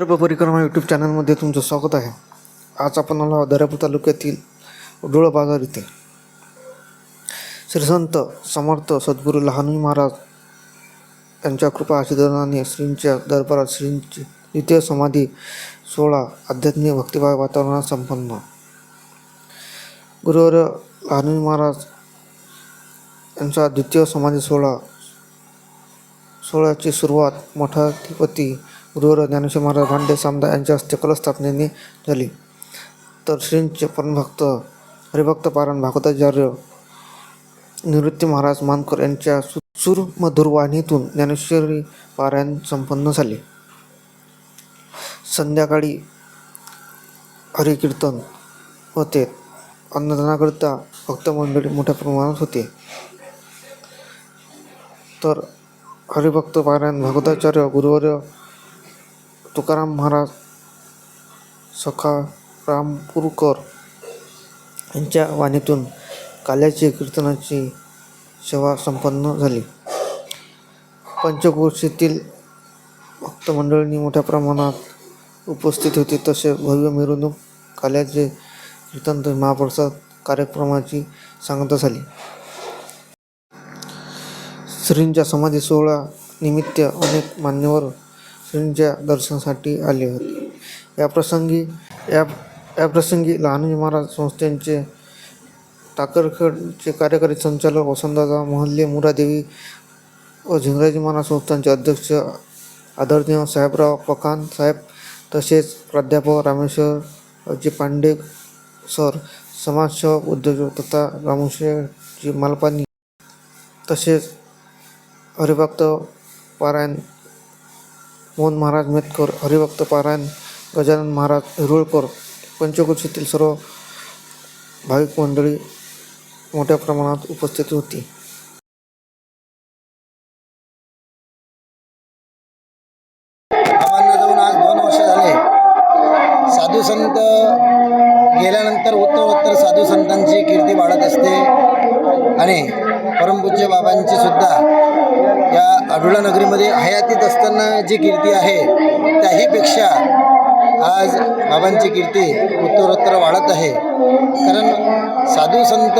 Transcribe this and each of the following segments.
सर्व परिक्रमा यूट्यूब चॅनलमध्ये तुमचं स्वागत आहे. आज आपण आलो दर्यापूर तालुक्यातील डोळ बाजार इथे. श्री संत समर्थ सद्गुरू लहानवी महाराज यांच्या कृपा आशीर्वादाने श्रींच्या दरबारात श्रींची द्वितीय समाधी सोहळा आध्यात्मिक भक्तिभाव वातावरणात संपन्न. गुरुवर लहानवी महाराज यांचा द्वितीय समाधी सोहळा सोहळ्याची सुरुवात मठाधिपती गुरुवर ज्ञानेश्वर महाराज भांडे सामदा यांच्या हस्ते कलस्थापनेने झाली. तर श्रींचे परमभक्त हरिभक्त पारायण भागवताचार्य निवृत्ती महाराज मानकर यांच्या सुरमधुर वाणीतून ज्ञानेश्वरी पारायण संपन्न झाले. संध्याकाळी हरिकीर्तन होते. अन्नदानाकरिता भक्त मंडळी मोठ्या प्रमाणात होते. तर हरिभक्त पारायण भगवताचार्य गुरुवर्य तुकाराम महाराज सखा रामपूरकर यांच्या वाणीतून काल्याची कीर्तनाची सेवा संपन्न झाली. पंचकोशीतील भक्तमंडळींनी मोठ्या प्रमाणात उपस्थित होती. तसे भव्य मिरवणूक काल्याचे कीर्तन महाप्रसाद कार्यक्रमाची सांगता झाली. श्रींच्या समाधी सोहळा निमित्त अनेक मान्यवर श्रींच्या दर्शनासाठी आले होते. या प्रसंगी या याप्रसंगी लहानजी महाराज संस्थेचे टाकरखेडचे कार्यकारी संचालक वसंतदादा मोहल्ले मुरादेवी व झिंगराजी महाराज संस्थांचे अध्यक्ष आदरणीय साहेबराव पखान साहेब तसेच प्राध्यापक रामेश्वर जी पांडे सर समाजसेवक उद्योजक तथा रामेश्वरजी मालपानी तसेच हरिभक्त पारायण मोहन महाराज मेतकर हरिभक्त पारायण गजानन महाराज हिरुळकर पंचकोशीतील सर्व भाविक मंडळी मोठ्या प्रमाणात उपस्थित होती. जाऊन आज दोन वर्ष झाले. साधू संत गेल्यानंतर उत्तरोत्तर साधू संतांची कीर्ती वाढत असते. आणि परमपूज्य बाबांची सुद्धा या अडुळा नगरीमध्ये हयातीत असताना जी कीर्ती आहे त्याहीपेक्षा आज बाबांची कीर्ती उत्तरोत्तर वाढत आहे. कारण साधू संत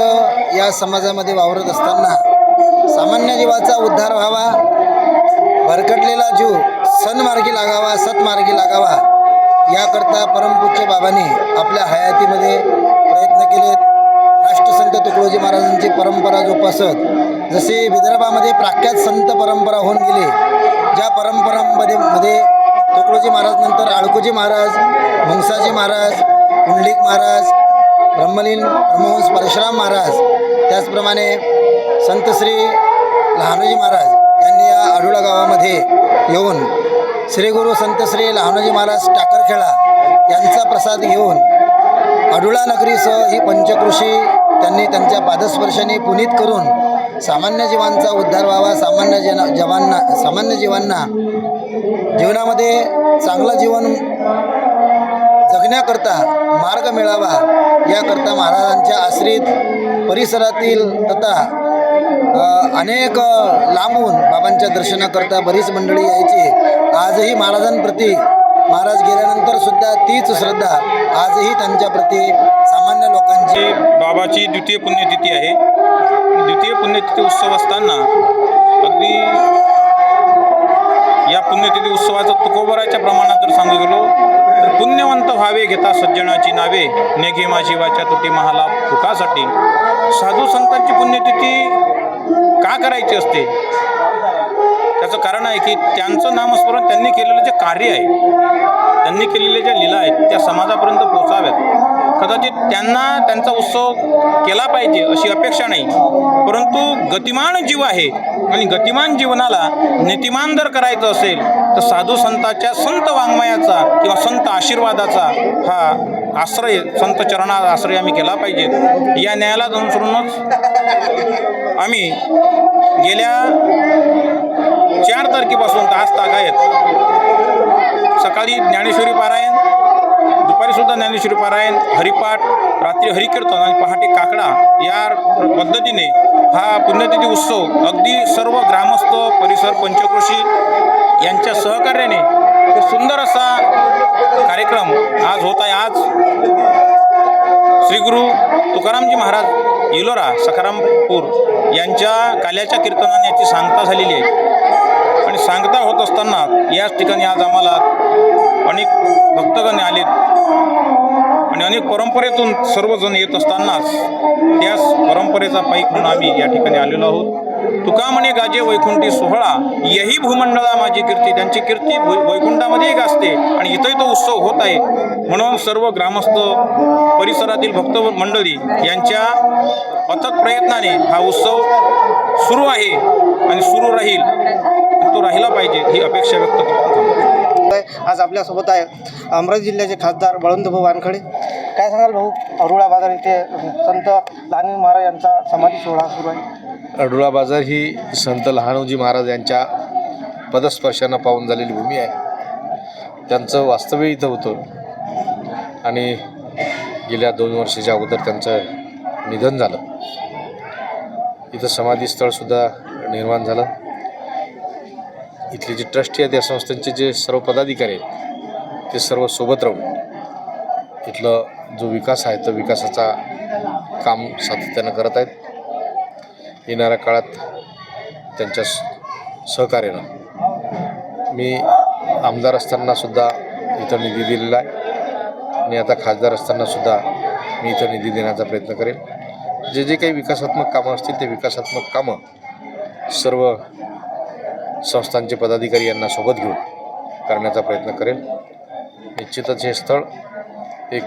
या समाजामध्ये वावरत असताना सामान्य जीवाचा उद्धार व्हावा भरकटलेला जीव सन्मार्गी लागावा सत्मार्गी लागावा याकरता परमपूज्य बाबांनी आपल्या हयातीमध्ये प्रयत्न केलेत. संत तुकडोजी महाराजांची परंपरा जोपासत जसे विदर्भामध्ये प्राख्यात संत परंपरा होऊन गेली ज्या परंपरांमध्ये मध्ये तुकडोजी महाराज नंतर आळकोजी महाराज मुंगसाजी महाराज पुंडलिक महाराज ब्रह्मलीन ब्रह्मवंश परशुराम महाराज त्याचप्रमाणे संत श्री लहानोजी महाराज यांनी या आडोळा गावामध्ये येऊन श्री गुरु संत श्री लहानोजी महाराज टाकरखेळा यांचा प्रसाद घेऊन अडुळा नगरीसह ही पंचकृषी त्यांनी त्यांच्या पादस्पर्शाने पुनीत करून सामान्य जीवांचा उद्धार व्हावा सामान्य जन जवांना सामान्य जीवांना जीवनामध्ये चांगलं जीवन जगण्याकरता मार्ग मिळावा याकरता महाराजांच्या आश्रित परिसरातील तथा अनेक लांबून बाबांच्या दर्शनाकरता बरीच मंडळी यायची. आजही महाराजांप्रती महाराज गेल्यानंतर सुद्धा तीच श्रद्धा आजही त्यांच्याप्रती सामान्य लोकांची. बाबाची द्वितीय पुण्यतिथी आहे. द्वितीय पुण्यतिथी उत्सव असताना अगदी या पुण्यतिथी उत्सवाचं तुकोबराच्या प्रमाणात जर सांगू गेलो तर पुण्यवंत व्हावे घेता सज्जनाची नावे नेघेमा माझी तुटी महाला फुकासाठी. साधू संतांची पुण्यतिथी का करायची असते? त्याचं कारण आहे की त्यांचं नामस्मरण त्यांनी केलं केलेलं जे कार्य आहे त्यांनी केलेल्या ज्या लीला आहेत त्या समाजापर्यंत पोचाव्यात कदाचित त्यांना त्यांचा उत्सव केला पाहिजे अशी अपेक्षा नाही. परंतु गतिमान जीव आहे आणि गतिमान जीवनाला नीतिमान जर करायचं असेल तर साधू संताच्या संत वाङ्मयाचा किंवा संत आशीर्वादाचा हा आश्रय संत चरणा आश्रय आम्ही केला पाहिजे. या न्यायाला अनुसरूनच आम्ही गेल्या चार तारखेपासून तर ताक तागायत सकाळी ज्ञानेश्वरी पारायण दुपारी सुद्धा ज्ञानेश्वरी पारायण हरिपाठ रात्री हरिकीर्तन आणि पहाटे काकडा या पद्धतीने हा पुण्यतिथी उत्सव अगदी सर्व ग्रामस्थ परिसर पंचकृषी यांच्या सहकार्याने सुंदर असा कार्यक्रम आज होत आहे. आज श्री गुरु तुकारामजी महाराज इलोरा सखारामपूर यांच्या काल्याच्या कीर्तनाने याची सांगता झालेली आहे. आणि सांगता होत असताना याच ठिकाणी आज आम्हाला अनेक भक्तगण आलेत. आणि अनेक परंपरेतून सर्वजण येत असतानाच त्याच परंपरेचा पाईक म्हणून आम्ही या ठिकाणी आलेलो आहोत. तुका म्हणे गाजे वैकुंठी सोहळा यही भूमंडळा माझी कीर्ती त्यांची कीर्ती वैकुंठामध्येही गाजते आणि इथंही तो उत्सव होत आहे. म्हणून सर्व ग्रामस्थ परिसरातील भक्त मंडळी यांच्या अथक प्रयत्नाने हा उत्सव सुरू आहे आणि सुरू राहील. तो राहिला पाहिजे ही अपेक्षा व्यक्त करतो. आहे. आज आपल्यासोबत आहे अमरावती जिल्ह्याचे खासदार बळवंतभाऊ वानखडे. काय सांगाल भाऊ? अरुळा बाजार इथे संत लहानजी महाराज यांचा समाधी सोहळा सुरू आहे. अडुळा बाजार ही संत लहानोजी महाराज यांच्या पदस्पर्शानं पाहून झालेली भूमी आहे. त्यांचं वास्तव्य इथं होतं. आणि गेल्या दोन वर्षाच्या अगोदर त्यांचं निधन झालं. इथं समाधीस्थळसुद्धा निर्माण झालं. इथले जे ट्रस्टी आहेत या संस्थांचे जे सर्व पदाधिकारी आहेत ते सर्व सोबत राहून इथलं जो विकास आहे तो विकासाचा काम सातत्यानं करत आहेत. येणाऱ्या काळात त्यांच्या स- सहकार्यानं मी आमदार असतानासुद्धा इथं निधी दिलेला आहे. आणि आता खासदार असतानासुद्धा मी इथं निधी देण्याचा प्रयत्न करेन. जे जे काही विकासात्मक कामं असतील ते विकासात्मक कामं सर्व संस्थांचे पदाधिकारी यांना सोबत घेऊन करण्याचा प्रयत्न करेल. निश्चितच हे स्थळ एक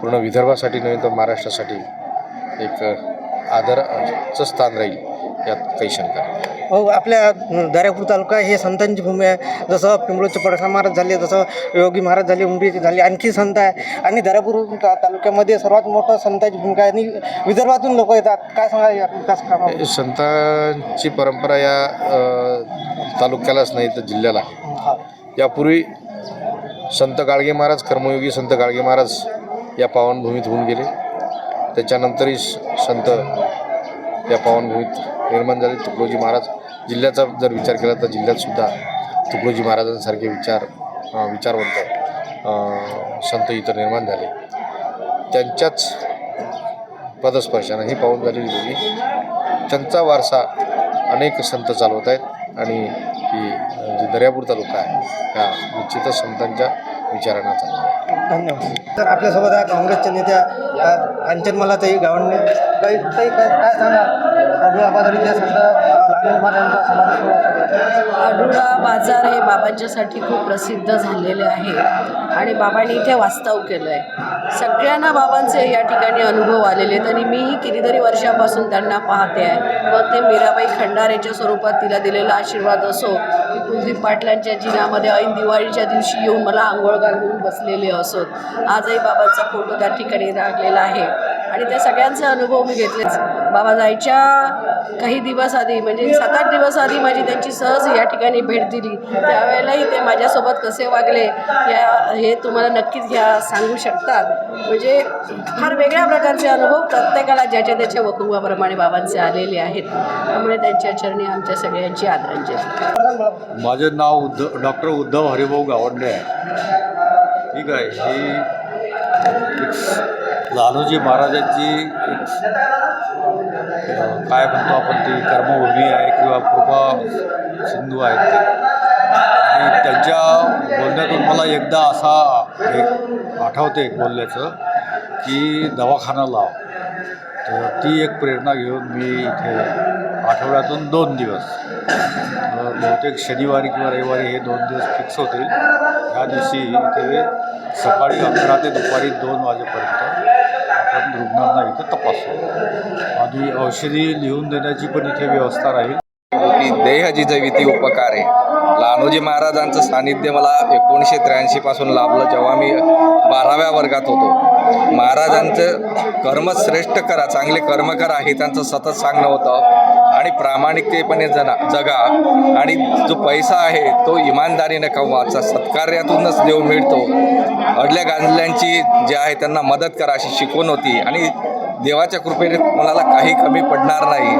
पूर्ण विदर्भासाठी नव्हे तर महाराष्ट्रासाठी एक आदराचं स्थान राहील यात काही शंका नाही. हो आपल्या दर्यापूर तालुका हे संतांची भूमी आहे. जसं पिंपळूचे पडसा महाराज झाले जसं योगी महाराज झाले उमरीचे झाले आणखी संत आहे. आणि दर्यापूर ता- तालुक्यामध्ये सर्वात मोठं संतांची भूमिका आहे. आणि विदर्भातून लोक येतात. काय सांगा या विकास संतांची परंपरा या तालुक्यालाच नाही तर जिल्ह्याला यापूर्वी संत गाडगे महाराज कर्मयोगी संत गाडगे महाराज या पावनभूमीत होऊन गेले. त्याच्यानंतरही संत या पावनभूमीत निर्माण झाले. तुकडोजी महाराज जिल्ह्याचा जर विचार केला तर जिल्ह्यातसुद्धा तुकडोजी महाराजांसारखे विचार विचारवंत संत इथं निर्माण झाले. त्यांच्याच पदस्पर्शानं ही पाहून झालेली होती. त्यांचा वारसा अनेक संत चालवत आहेत. आणि ही जे दर्यापूर तालुका आहे ह्या निश्चितच संतांच्या विचारांना चालला आहे धन्यवाद. तर आपल्यासोबत आहे काँग्रेसच्या नेत्या अ, कांचनमालाताई गावंडे काही काही काय काय सांगा? अडुळा संत अडुळा बाजार हे बाबांच्यासाठी खूप प्रसिद्ध झालेले आहे आणि बाबांनी इथे वास्तव केलं आहे सगळ्यांना बाबांचे या ठिकाणी अनुभव आलेले आहेत आणि मीही कितीतरी वर्षापासून त्यांना पाहते आहे. मग ते मीराबाई खंडारेच्या स्वरूपात तिला दिलेला आशीर्वाद असो की कुलदीप पाटलांच्या जिनामध्ये ऐन दिवाळीच्या दिवशी येऊन मला आंघोळ घालून बसलेले असोत. आजही बाबांचा फोटो त्या ठिकाणी लागलेला आहे. आणि त्या सगळ्यांचे अनुभव मी घेतलेच. बाबा जायच्या काही दिवस आधी म्हणजे सात आठ दिवस आधी माझी त्यांची सहज या ठिकाणी भेट दिली. त्यावेळेलाही ते माझ्यासोबत कसे वागले या हे तुम्हाला नक्कीच घ्या सांगू शकतात. म्हणजे फार वेगळ्या प्रकारचे अनुभव प्रत्येकाला ज्याच्या त्याच्या वकुंबाप्रमाणे बाबांचे आलेले आहेत. त्यामुळे त्यांच्या चरणी आमच्या सगळ्यांची आदरांजली. माझे नाव उद्धव डॉक्टर उद्धव हरिभाऊ गावंडे आहे. ठीक आहे ही लालूजी महाराजांची काय म्हणतो आपण ती कर्मभूमी आहे किंवा कृपा सिंधू आहेत ते. आणि त्यांच्या बोलण्यातून मला एकदा असा एक आठवते एक बोलण्याचं की दवाखाना लाव. तर ती एक प्रेरणा घेऊन मी इथे आठवड्यातून दोन दिवस बहुतेक शनिवारी किंवा रविवारी हे दोन दिवस फिक्स होतील. ह्या दिवशी इथे सकाळी अकरा ते दुपारी दोन वाजेपर्यंत रुग्णांना इथं तपासू. आणि औषधी लिहून देण्याची पण इथे व्यवस्था राहील. की देह जिजविती आहे लानोजी महाराजांचं सानिध्य मला एकोणीसशे त्र्याऐंशी पासून लाभलं जेव्हा मी बाराव्या वर्गात होतो. महाराजांचं कर्म श्रेष्ठ करा चांगले कर्म करा हे त्यांचं सतत सांगणं होतं. आणि प्रामाणिकतेपणे जना जगा. आणि जो पैसा आहे तो इमानदारीने कमवाचा सत्कार्यातूनच देव मिळतो. अडल्या गांधल्यांची जे आहे त्यांना मदत करा अशी शिकवण होती. आणि देवाच्या कृपेने कोणाला काही कमी पडणार नाही.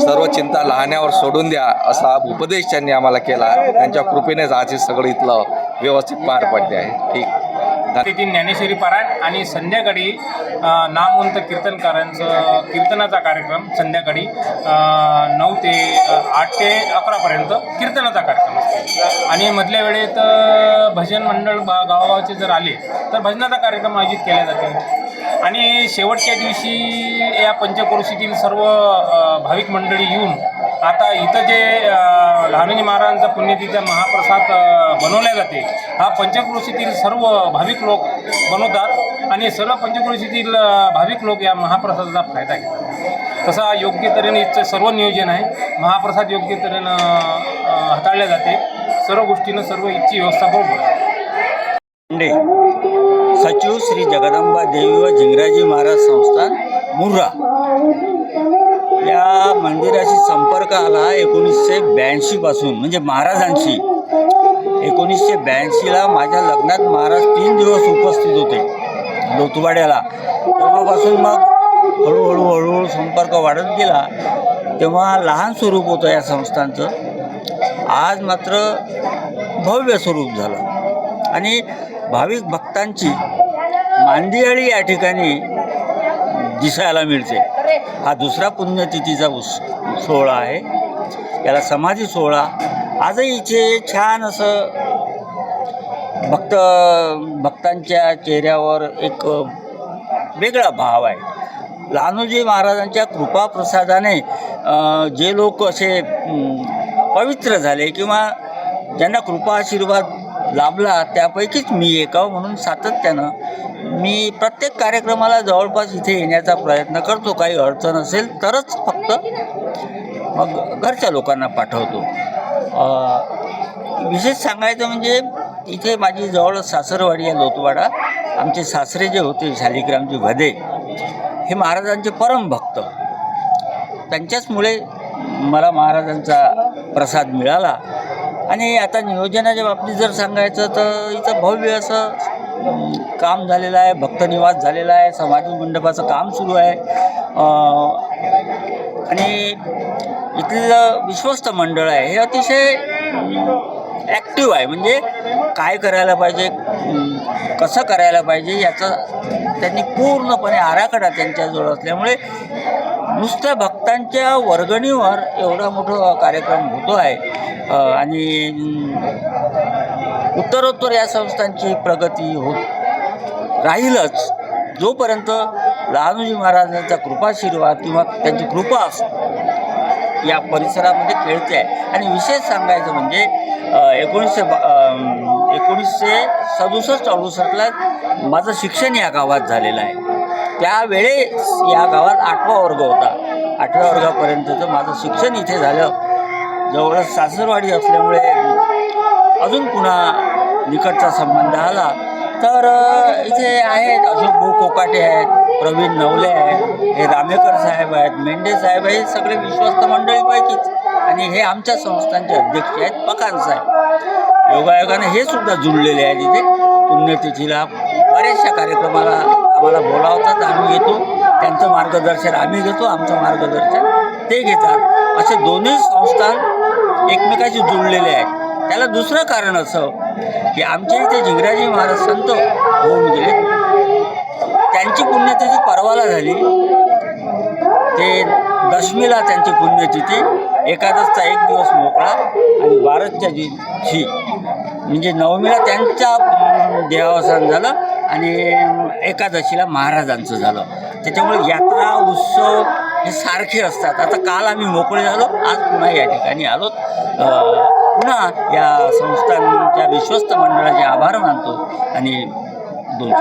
सर्व चिंता लहाण्यावर सोडून द्या असा उपदेश त्यांनी आम्हाला केला. त्यांच्या कृपेनेच आज हे सगळं इथलं व्यवस्थित पार पडते आहे. ठीक. तेथील ज्ञानेश्वरी पारायण आणि संध्याकाळी नामवंत कीर्तनकारांचं कीर्तनाचा कार्यक्रम संध्याकाळी नऊ ते आठ ते अकरापर्यंत कीर्तनाचा कार्यक्रम असतो. आणि मधल्या वेळेत भजन मंडळ बा गावागावचे जर आले तर भजनाचा कार्यक्रम आयोजित केला जाते. आणि शेवटच्या दिवशी या पंचक्रोशीतील सर्व भाविक मंडळी येऊन आता इथं जे लहानजी महाराजांचा पुण्यतिथीचा महाप्रसाद बनवल्या बनवला जाते हा पंचक्रोशीतील सर्व भाविक लोक बनवतात आणि सर्व पंचक्रोशीतील भाविक लोक या महाप्रसादाचा फायदा घेतात. तसा योग्य तऱ्हेने इथचं सर्व नियोजन आहे. महाप्रसाद योग्य तऱ्हेनं हाताळल्या जाते. सर्व गोष्टीनं सर्व इथची व्यवस्था बरोबर आहे. सचिव श्री जगदंबा देवी व झिंगराजी महाराज संस्थान मुर्रा. या मंदिराशी संपर्क आला एकोणीसशे ब्याऐंशीपासून म्हणजे महाराजांशी. एकोणीसशे ब्याऐंशीला माझ्या लग्नात महाराज तीन दिवस उपस्थित होते लोतवाड्याला. तेव्हापासून मग हळूहळू हळूहळू संपर्क वाढत गेला. तेव्हा लहान स्वरूप होतं या संस्थांचं. आज मात्र भव्य स्वरूप झालं. आणि भाविक भक्तांची मांदियाळी या ठिकाणी दिसायला मिळते. हा दुसरा पुण्यतिथीचा उस सोहळा आहे. याला समाधी सोहळा. आजही इथे छान असं भक्त भक्तांच्या चेहऱ्यावर एक वेगळा भाव आहे. लहानोजी महाराजांच्या कृपाप्रसादाने जे लोक असे पवित्र झाले किंवा ज्यांना कृपा आशीर्वाद लाभला त्यापैकीच मी एक म्हणून सातत्यानं मी प्रत्येक कार्यक्रमाला जवळपास इथे येण्याचा प्रयत्न करतो. काही अडचण असेल तरच फक्त मग घरच्या लोकांना पाठवतो. विशेष सांगायचं म्हणजे इथे माझी जवळ सासरवाडी आहे लोतवाडा. आमचे सासरे जे होते शालिग्रामजी भदे हे महाराजांचे परम भक्त. त्यांच्याचमुळे मला महाराजांचा प्रसाद मिळाला. आणि आता नियोजनाच्या बाबतीत जर सांगायचं तर इथं भव्य असं काम झालेलं आहे भक्तनिवास झालेला आहे समाधी मंडपाचं काम सुरू आहे. आणि इथलं विश्वस्त मंडळ आहे हे अतिशय ॲक्टिव्ह आहे. म्हणजे काय करायला पाहिजे कसं करायला पाहिजे याचा त्यांनी पूर्णपणे आराखडा त्यांच्याजवळ असल्यामुळे नुसत्या भक्तांच्या वर्गणीवर एवढा मोठा कार्यक्रम होतो आहे. आणि उत्तरोत्तर या संस्थांची प्रगती होत राहीलच. जोपर्यंत लहानोजी महाराजांचा कृपाशीर्वाद किंवा त्यांची कृपा अस या परिसरामध्ये खेळते आहे. आणि विशेष सांगायचं म्हणजे एकोणीसशे बा एकोणीसशे सदुसष्ट अडुसष्टला माझं शिक्षण या गावात झालेलं आहे. त्यावेळेस या गावात आठवा वर्ग होता. आठव्या वर्गापर्यंतचं माझं शिक्षण इथे झालं. जवळच सासरवाडी असल्यामुळे अजून पुन्हा निकटचा संबंध आला. तर इथे आहेत अशोक भाऊ कोकाटे आहेत प्रवीण नवले आहेत हे रामेकर साहेब आहेत मेंढे साहेब हे सगळे विश्वस्त मंडळीपैकीच. आणि हे आमच्या संस्थांचे अध्यक्ष आहेत पकान साहेब. योगायोगाने हे सुद्धा जुळलेले आहेत इथे. पुण्यतिथीला बऱ्याचशा कार्यक्रमाला आम्हाला बोलावतात आम्ही येतो. त्यांचं मार्गदर्शन आम्ही घेतो आमचं मार्गदर्शन ते घेतात. असे दोन्ही संस्थान एकमेकाशी जुळलेले आहेत. त्याला दुसरं कारण असं की आमच्या इथे जिंगराजी महाराज संत होऊन गेले. त्यांची पुण्यतिथी परवाला झाली. ते दशमीला त्यांची पुण्यतिथी एकादशचा एक दिवस मोकळा आणि बारसच्या दिवशी म्हणजे नवमीला त्यांच्या अं, देहावसान झालं आणि एकादशीला महाराजांचं झालं. त्याच्यामुळे यात्रा उत्सव हे सारखे असतात. आता काल आम्ही मोकळे झालो आज पुन्हा या ठिकाणी आलो पुन्हा या संस्थांच्या विश्वस्त मंडळाचे आभार मानतो आणि दोन